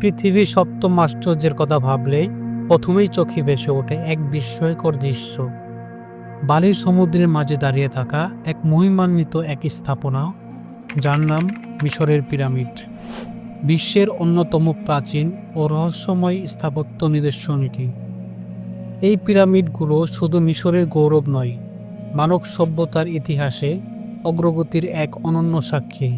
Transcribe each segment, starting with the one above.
পৃথিবীর সপ্তম আশ্চর্যের কথা ভাবলে প্রথমেই চোখে ভেসে ওঠে এক বিস্ময়কর দৃশ্য। বালির সমুদ্রের মাঝে দাঁড়িয়ে থাকা এক মহিমান্বিত এক স্থাপনা, যার নাম মিশরের পিরামিড। বিশ্বের অন্যতম প্রাচীন ও রহস্যময় স্থাপত্য নিদর্শনটি। এই পিরামিডগুলো শুধু মিশরের গৌরব নয়, মানব সভ্যতার ইতিহাসে অগ্রগতির এক অনন্য সাক্ষী।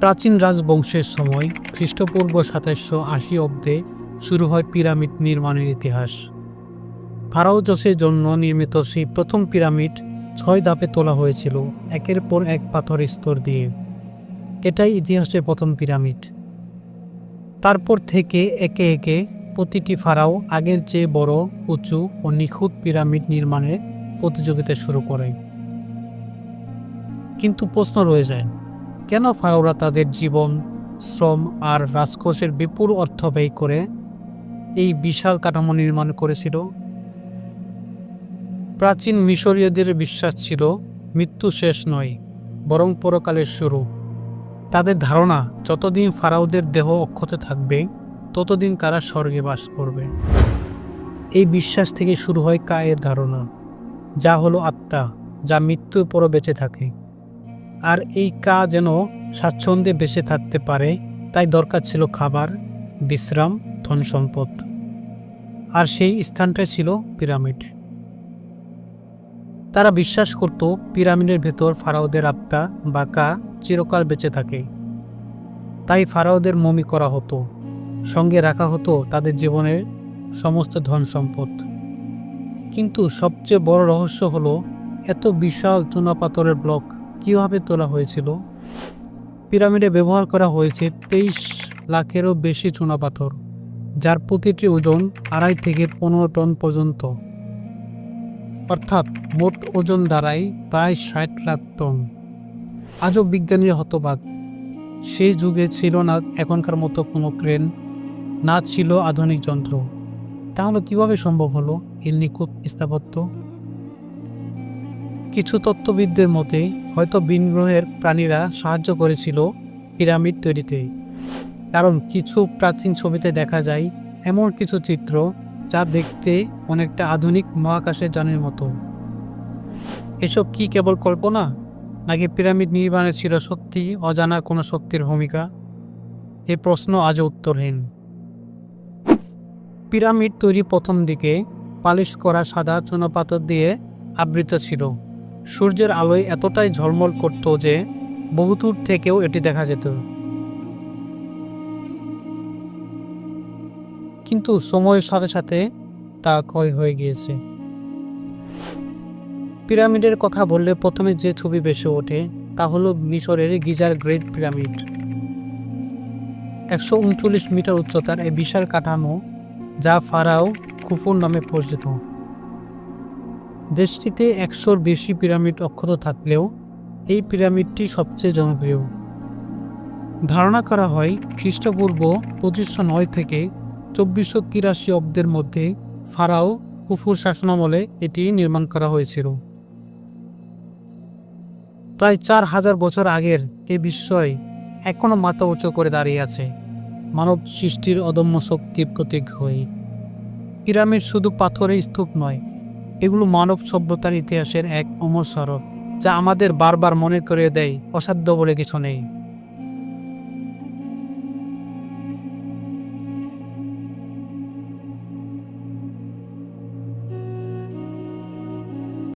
প্রাচীন রাজবংশের সময় খ্রিস্টপূর্ব সাতাশশো আশি অব্দে শুরু হয় পিরামিড নির্মাণের ইতিহাস। ফারাওজসের জন্য নির্মিত সেই প্রথম পিরামিড ছয় ধাপে তোলা হয়েছিল, একের পর এক পাথর স্তর দিয়ে। এটাই ইতিহাসের প্রথম পিরামিড। তারপর থেকে একে একে প্রতিটি ফারাও আগের চেয়ে বড়, উঁচু ও নিখুঁত পিরামিড নির্মাণের প্রতিযোগিতা শুরু করে। কিন্তু প্রশ্ন রয়ে যায় কেন ফারাওরা তাদের জীবন, শ্রম আর রাজকোষের বিপুল অর্থ ব্যয় করে এই বিশাল কাঠামো নির্মাণ করেছিল? প্রাচীন মিশরীয়দের বিশ্বাস ছিল, মৃত্যু শেষ নয়, বরং পরকালের শুরু। তাদের ধারণা, যতদিন ফারাওদের দেহ অক্ষত থাকবে, ততদিন কারা স্বর্গে বাস করবে। এই বিশ্বাস থেকে শুরু হয় কায়ের ধারণা, যা হলো আত্মা, যা মৃত্যুর পরও বেঁচে থাকে। আর এই কা যেন স্বাচ্ছন্দ্যে বেঁচে থাকতে পারে, তাই দরকার ছিল খাবার, বিশ্রাম, ধন সম্পদ। আর সেই স্থানটাই ছিল পিরামিড। তারা বিশ্বাস করত পিরামিডের ভেতর ফারাওদের আত্মা বা কা চিরকাল বেঁচে থাকে। তাই ফারাওদের মমি করা হতো, সঙ্গে রাখা হতো তাদের জীবনের সমস্ত ধন সম্পদ। কিন্তু সবচেয়ে বড় রহস্য হলো, এত বিশাল চুনাপাথরের ব্লক কীভাবে তোলা হয়েছিল? পিরামিডে ব্যবহার করা হয়েছে তেইশ লাখেরও বেশি চুনাপাথর যার প্রতিটি ওজন আড়াই থেকে পনেরো টন পর্যন্ত। অর্থাৎ মোট ওজন দাঁড়ায় প্রায় ষাট লাখ টন। আজও বিজ্ঞানীর হতবাক, সেই যুগে ছিল না এখনকার মতো কোনো ক্রেন, না ছিল আধুনিক যন্ত্র। তাহলে কীভাবে সম্ভব হলো এর নিখুঁত স্থাপত্য? কিছু তত্ত্ববিদদের মতে হয়তো ভিনগ্রহের প্রাণীরা সাহায্য করেছিল পিরামিড তৈরিতে। কারণ কিছু প্রাচীন ছবিতে দেখা যায় এমন কিছু চিত্র যা দেখতে অনেকটা আধুনিক মহাকাশের যানের মতো। এসব কি কেবল কল্পনা, নাকি পিরামিড নির্মাণে ছিল সত্যি অজানা কোনো শক্তির ভূমিকা? এ প্রশ্ন আজও উত্তরহীন। পিরামিড তৈরি প্রথম দিকে পালিশ করা সাদা চুনাপাথর দিয়ে আবৃত ছিল। সূর্যের আলোয় এতটাই ঝলমল করত যে বহুদূর থেকেও এটি দেখা যেত। কিন্তু সময়ের সাথে সাথে তা ক্ষয় হয়ে গিয়েছে। পিরামিডের কথা বললে প্রথমে যে ছবি ভেসে ওঠে, তা হলো মিশরের গিজার গ্রেট পিরামিড। একশো উনচল্লিশ মিটার উচ্চতার এই বিশাল কাঠামো যা ফারাও খুফুর নামে পরিচিত। দেশটিতে একশোর বেশি পিরামিড অক্ষত থাকলেও এই পিরামিডটি সবচেয়ে জনপ্রিয়। ধারণা করা হয়, খ্রিস্টপূর্ব পঁচিশশো নয় থেকে চব্বিশশো তিরাশি অব্দের মধ্যে ফারাও কুফুর শাসনামলে এটি নির্মাণ করা হয়েছিল। প্রায় চার হাজার বছর আগের এ বিস্ময় এখনও মাথা উঁচু করে দাঁড়িয়ে আছে, মানব সৃষ্টির অদম্য শক্তির প্রতীক হয়ে। পিরামিড শুধু পাথরের স্তূপ নয় এগুলো মানব সভ্যতার ইতিহাসের এক অমর স্মারক যা আমাদের বারবার মনে করে দেয়, অসাধ্য বলে কিছু নেই।